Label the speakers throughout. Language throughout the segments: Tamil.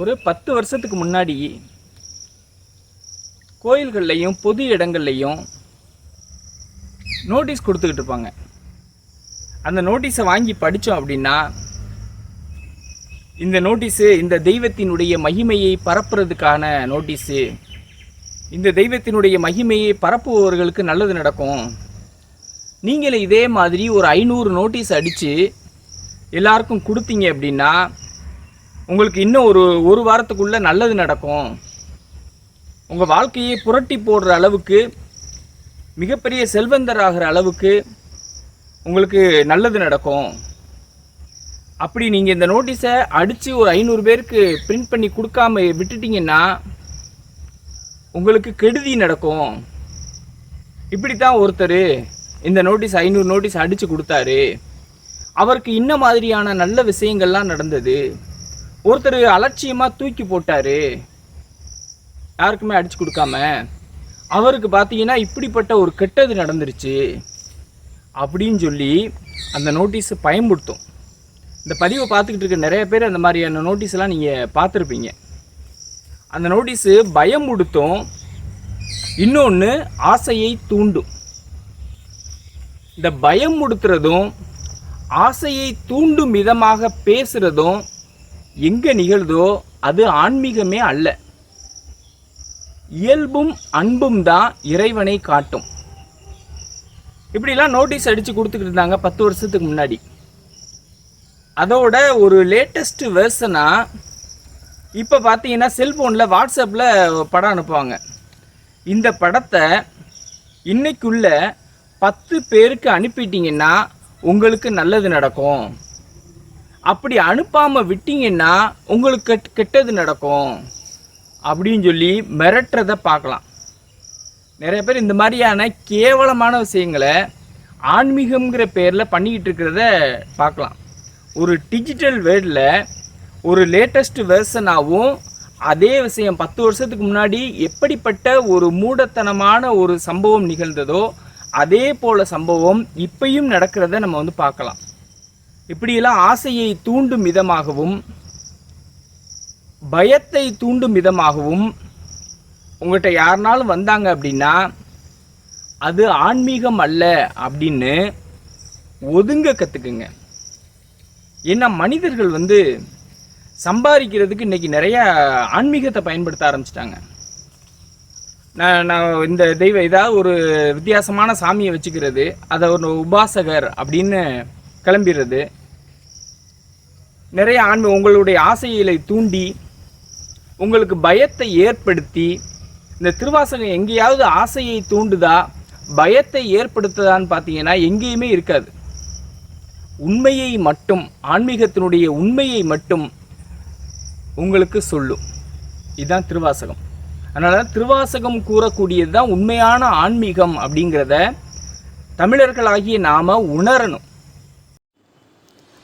Speaker 1: ஒரு பத்து வருஷத்துக்கு முன்னாடி கோயில்கள்லையும் பொது இடங்கள்லையும் நோட்டீஸ் கொடுத்துக்கிட்டு இருப்பாங்க. அந்த நோட்டீஸை வாங்கி படித்தோம் அப்படின்னா இந்த நோட்டீஸு இந்த தெய்வத்தினுடைய மகிமையை பரப்புறதுக்கான நோட்டீஸு இந்த தெய்வத்தினுடைய மகிமையை பரப்புபவர்களுக்கு நல்லது நடக்கும். நீங்களே இதே மாதிரி ஒரு ஐநூறு நோட்டீஸ் அடித்து எல்லாருக்கும் கொடுத்தீங்க அப்படின்னா உங்களுக்கு இன்னும் ஒரு ஒரு வாரத்துக்குள்ளே நல்லது நடக்கும். உங்கள் வாழ்க்கையை புரட்டி போடுற அளவுக்கு மிகப்பெரிய செல்வந்தர் ஆகிற அளவுக்கு உங்களுக்கு நல்லது நடக்கும். அப்படி நீங்கள் இந்த நோட்டீஸை அடித்து ஒரு ஐநூறு பேருக்கு பிரிண்ட் பண்ணி கொடுக்காம விட்டுட்டீங்கன்னா உங்களுக்கு கெடுதி நடக்கும். இப்படி தான் ஒருத்தர் இந்த நோட்டீஸ் ஐநூறு நோட்டீஸ் அடித்து கொடுத்தாரு. அவருக்கு இன்ன மாதிரியான நல்ல விஷயங்கள்லாம் நடந்தது. ஒருத்தர் அலட்சியமாக தூக்கி போட்டாரு. யாருக்குமே அடித்து கொடுக்காம. அவருக்கு பார்த்தீங்கன்னா இப்படிப்பட்ட ஒரு கெட்டது நடந்துருச்சு. அப்படின்னு சொல்லி அந்த நோட்டீஸ் பயன்படுத்தும் இந்த பதிவை பார்த்துக்கிட்டு இருக்க நிறைய பேர் அந்த மாதிரியான நோட்டீஸ்லாம் நீங்கள் பார்த்துருப்பீங்க. அந்த நோட்டீஸு பயம் கொடுத்தும் இன்னொன்று ஆசையை தூண்டும். இந்த பயம் உடுத்துறதும் ஆசையை தூண்டும் விதமாக பேசுகிறதும் எங்கே நிகழ்தோ அது ஆன்மீகமே அல்ல. இயல்பும் அன்பும் தான் இறைவனை காட்டும். இப்படிலாம் நோட்டீஸ் அடித்து கொடுத்துக்கிட்டு இருந்தாங்க பத்து வருஷத்துக்கு முன்னாடி. அதோட ஒரு லேட்டஸ்ட் வெர்ஷனாக இப்போ பார்த்தீங்கன்னா செல்ஃபோனில் வாட்ஸ்அப்பில் படம் அனுப்புவாங்க. இந்த படத்தை இன்னைக்குள்ள பத்து பேருக்கு அனுப்பிட்டீங்கன்னா உங்களுக்கு நல்லது நடக்கும். அப்படி அனுப்பாமல் விட்டீங்கன்னா உங்களுக்கு கெட்டது நடக்கும். அப்படின்னு சொல்லி மிரட்டுறதை பார்க்கலாம். நிறைய பேர் இந்த மாதிரியான கேவலமான விஷயங்களை ஆன்மீகம்ங்கிற பேரில் பண்ணிக்கிட்டு இருக்கிறத பார்க்கலாம். ஒரு டிஜிட்டல் வேர்ல்டில் ஒரு லேட்டஸ்ட் வெர்ஷனாகவும் அதே விஷயம் பத்து வருஷத்துக்கு முன்னாடி எப்படிப்பட்ட ஒரு மூடத்தனமான ஒரு சம்பவம் நிகழ்ந்ததோ அதே போல் சம்பவம் இப்பையும் நடக்கிறத நம்ம வந்து பார்க்கலாம். இப்படியெல்லாம் ஆசையை தூண்டும் விதமாகவும் பயத்தை தூண்டும் விதமாகவும் உங்கள்கிட்ட யாருனாலும் வந்தாங்க அப்படின்னா அது ஆன்மீகம் அல்ல அப்படின்னு ஒதுங்க கற்றுக்குங்க ஏன்னா மனிதர்கள் வந்து சம்பாதிக்கிறதுக்கு இன்றைக்கி நிறையா ஆன்மீகத்தை பயன்படுத்த ஆரம்பிச்சிட்டாங்க. நான் நான் இந்த தெய்வம் ஏதாவது ஒரு வித்தியாசமான சாமியை வச்சுக்கிறது அதை ஒரு உபாசகர் அப்படின்னு கிளம்பிடுறது. நிறைய ஆண்மை உங்களுடைய ஆசைகளை தூண்டி உங்களுக்கு பயத்தை ஏற்படுத்தி இந்த திருவாசகம் எங்கேயாவது ஆசையை தூண்டுதா பயத்தை ஏற்படுத்துதான்னு பார்த்தீங்கன்னா எங்கேயுமே இருக்காது. உண்மையை மட்டும் ஆன்மீகத்தினுடைய உண்மையை மட்டும் உங்களுக்கு சொல்லும். இதுதான் திருவாசகம். அதனால திருவாசகம் கூறக்கூடியது தான் உண்மையான ஆன்மீகம் அப்படிங்கிறத தமிழர்களாகிய நாம் உணரணும்.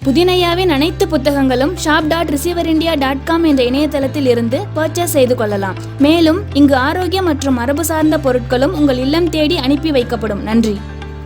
Speaker 2: புதினையாவின் அனைத்து புத்தகங்களும் shop dot receiver India dot com என்ற இணையதளத்தில் இருந்து பர்ச்சேஸ் செய்து கொள்ளலாம். மேலும் இங்கு ஆரோக்கியம் மற்றும் மரபு சார்ந்த பொருட்களும் உங்கள் இல்லம் தேடி அனுப்பி வைக்கப்படும். நன்றி.